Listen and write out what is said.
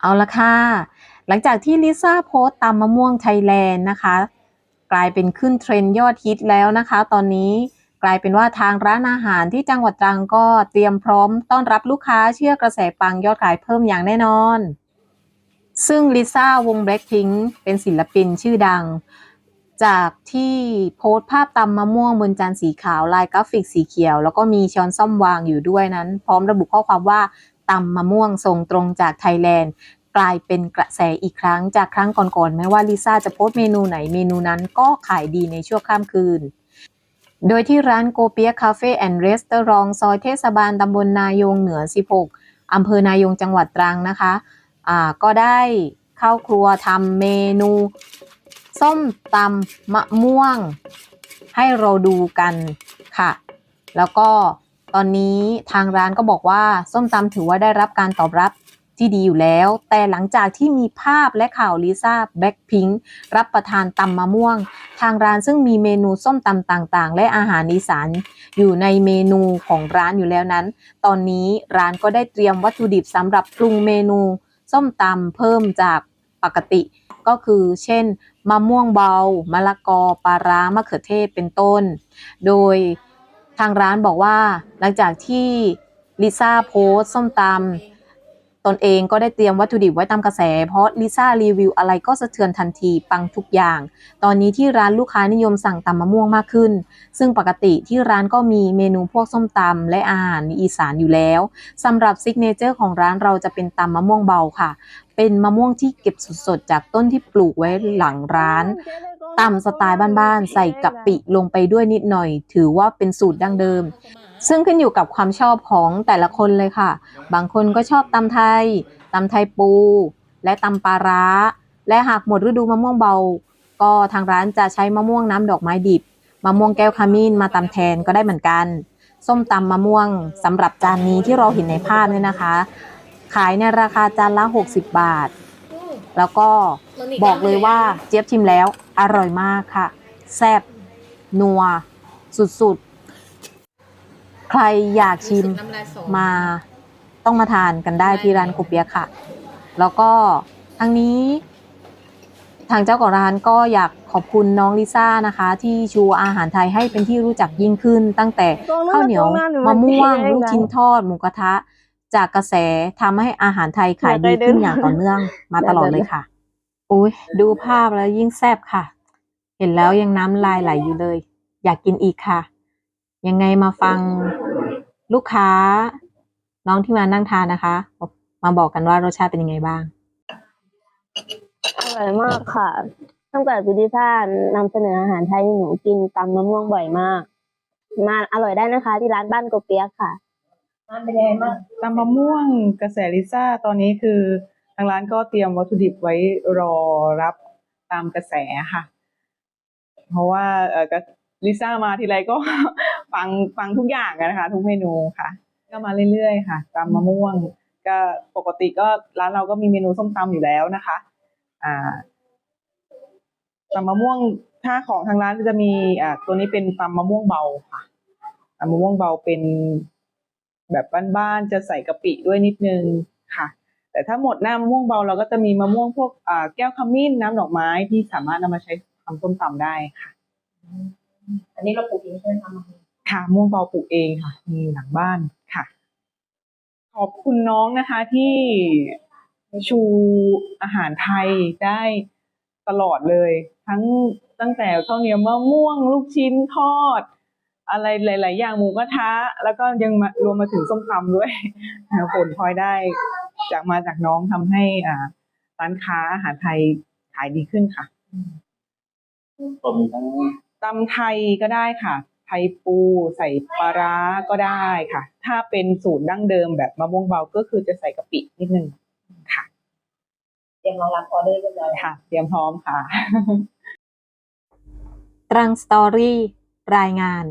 เอาละค่ะ หลังจากที่ลิซ่าโพสต์ตำมะม่วงไทยแลนด์นะคะ กลายเป็นขึ้นเทรนด์ยอดฮิตแล้วนะคะ ตอนนี้กลายเป็นว่าทางร้านอาหารที่จังหวัดตรังก็เตรียมพร้อมต้อนรับลูกค้าเชื่อกระแสปังยอดขายเพิ่มอย่างแน่นอน ซึ่งลิซ่าวง Blackpink เป็นศิลปินชื่อดัง จากที่โพสต์ภาพตำมะม่วงบนจานสีขาวลายกราฟิกสีเขียว แล้วก็มีช้อนส้อมวางอยู่ด้วยนั้น พร้อมระบุข้อความว่า ตำมะม่วงส่งตรงจากไทยแลนด์ กลายเป็นกระแสอีกครั้งจากครั้งก่อนๆแม้ว่าลิซ่าจะโพสเมนูไหนเมนูนั้นก็ขายดีในชั่วข้ามคืน โดยที่ร้านโกเปียคาเฟ่แอนด์รีสตอรองซอยเทศบาลตำบลนายงเหนือ 16 อำเภอนายงจังหวัดตรังนะคะอ่าก็ได้เข้าครัวทำเมนู ส้มตำมะม่วง ให้เราดูกันค่ะ แล้วก็ ตอนนี้ทางร้านก็บอกว่าส้มตำถือว่าได้รับการตอบรับที่ดีอยู่แล้ว แต่หลังจากที่มีภาพและข่าวลิซ่าแบ็คพิงค์รับประทานตำมะม่วง ทางร้านซึ่งมีเมนูส้มตำต่างๆ และอาหารอีสานอยู่ในเมนูของร้านอยู่แล้วนั้น ตอนนี้ร้านก็ได้เตรียมวัตถุดิบสำหรับปรุงเมนู ส้มตำเพิ่มจากปกติ ก็คือเช่น มะม่วงเบา มะละกอ ปลาร้ามะเขือเทศเป็นต้น โดย ทางร้านบอกว่าหลังจากที่ลิซ่าโพสต์ส้มตำตนเองก็ได้เตรียมวัตถุดิบไว้ตามกระแส เพราะลิซ่ารีวิวอะไรก็สะเทือนทันทีปังทุกอย่าง ตอนนี้ที่ร้านลูกค้านิยมสั่งตำมะม่วงมากขึ้น ซึ่งปกติที่ร้านก็มีเมนูพวกส้มตำและอาหารอีสานอยู่แล้วสำหรับซิกเนเจอร์ของร้านเราจะเป็นตำมะม่วงเบาค่ะ เป็นมะม่วงที่เก็บสดๆจากต้นที่ปลูกไว้หลังร้าน ตำสไตล์บ้านๆ ใส่กะปิลงไปด้วยนิดหน่อย ถือว่าเป็นสูตรดั้งเดิม ซึ่งขึ้นอยู่กับความชอบของแต่ละคนเลยค่ะ บางคนก็ชอบตำไทยตำไทยปู และตำปลาร้า และหากหมดฤดูมะม่วงเบา ก็ทางร้านจะใช้มะม่วงน้ำดอกไม้ดิบมะม่วงแก้วขมิ้นมาตำแทนก็ได้เหมือนกัน ส้มตำมะม่วงสำหรับจานนี้ที่เราเห็นในภาพเนี่ยนะคะ ขายในราคาจานละ 60 บาท แล้วก็บอกเลยว่าเจี๊ยบชิมแล้ว อร่อยมากค่ะ แซ่บนัว สุดๆ ใครอยากชิมมาต้องมาทานกันได้ที่ร้านกุเปียกค่ะ แล้วก็ทางนี้ ทางเจ้าของร้านก็อยากขอบคุณน้องลิซ่านะคะ ที่ชูอาหารไทยให้เป็นที่รู้จักยิ่งขึ้น ตั้งแต่ข้าวเหนียวมะม่วงลูกชิ้นทอดหมูกระทะ จากกระแสทำให้อาหารไทยขายดีขึ้นอย่างต่อเนื่องมาตลอดเลยค่ะ อุ้ยดูภาพแล้วยิ่งแซ่บค่ะ เห็นแล้วยังน้ำลายไหลอยู่เลย อยากกินอีกค่ะ ยังไงมาฟังลูกค้า น้องที่มานั่งทานนะคะ มาบอกกันว่ารสชาติเป็นยังไงบ้าง อร่อยมากค่ะ ตั้งแต่พิธีท่านนำเสนออาหารไทยให้หนูกินตำมะม่วงบ่อยมาก มาอร่อยได้นะคะ ที่ร้านบ้านโกเปียกค่ะตำมะม่วงกระแสลิซ่าตอนนี้คือทางร้านก็เตรียมวัตถุดิบไว้รอรับตามกระแสค่ะ เพราะว่าเออก็ลิซ่ามาทีไรก็ฟังฟังทุกอย่างนะคะ ทุกเมนูค่ะ ก็มาเรื่อยๆค่ะตำมะม่วง ก็ปกติก็ร้านเราก็มีเมนูส้มตำอยู่แล้วนะคะ อ่าตำมะม่วงถ้าของทางร้านจะมีอ่าตัวนี้เป็นตำมะม่วงเบาค่ะตำมะม่วงเบาเป็นแบบบ้านๆจะใส่กะปิด้วยนิดนึงค่ะ แต่ถ้าหมดหน้ามะม่วงเบาเราก็จะมีมะม่วงพวกอ่าแก้วขมิ้นน้ำดอกไม้ที่สามารถนำมาใช้ทำส้มตำได้ค่ะอันนี้เราปลูกเองใช่ไหมคะค่ะมะม่วงเบาปลูกเองค่ะ มีหลังบ้านค่ะ ขอบคุณน้องนะคะที่ชูอาหารไทยได้ตลอดเลย ทั้งตั้งแต่ข้าวเหนียวมะม่วง ลูกชิ้นทอด อะไรหลาย ๆ อย่างหมูกระทะ แล้วก็ยังมารวมมาถึงส้มตำด้วยผลพลอยได้ จากมาจากน้องทำให้อ่าร้านค้าอาหารไทยขายดีขึ้นค่ะก็มีทั้งตำไทยก็ได้ค่ะ ไทยปูใส่ปลาร้าก็ได้ค่ะ ถ้าเป็นสูตรดั้งเดิมแบบมะม่วงเบาก็คือจะใส่กะปินิดนึงค่ะ เตรียมรองรับออเดอร์เรียบร้อยแล้วค่ะ เตรียมพร้อมค่ะ ตรังสตอรี่ รายงาน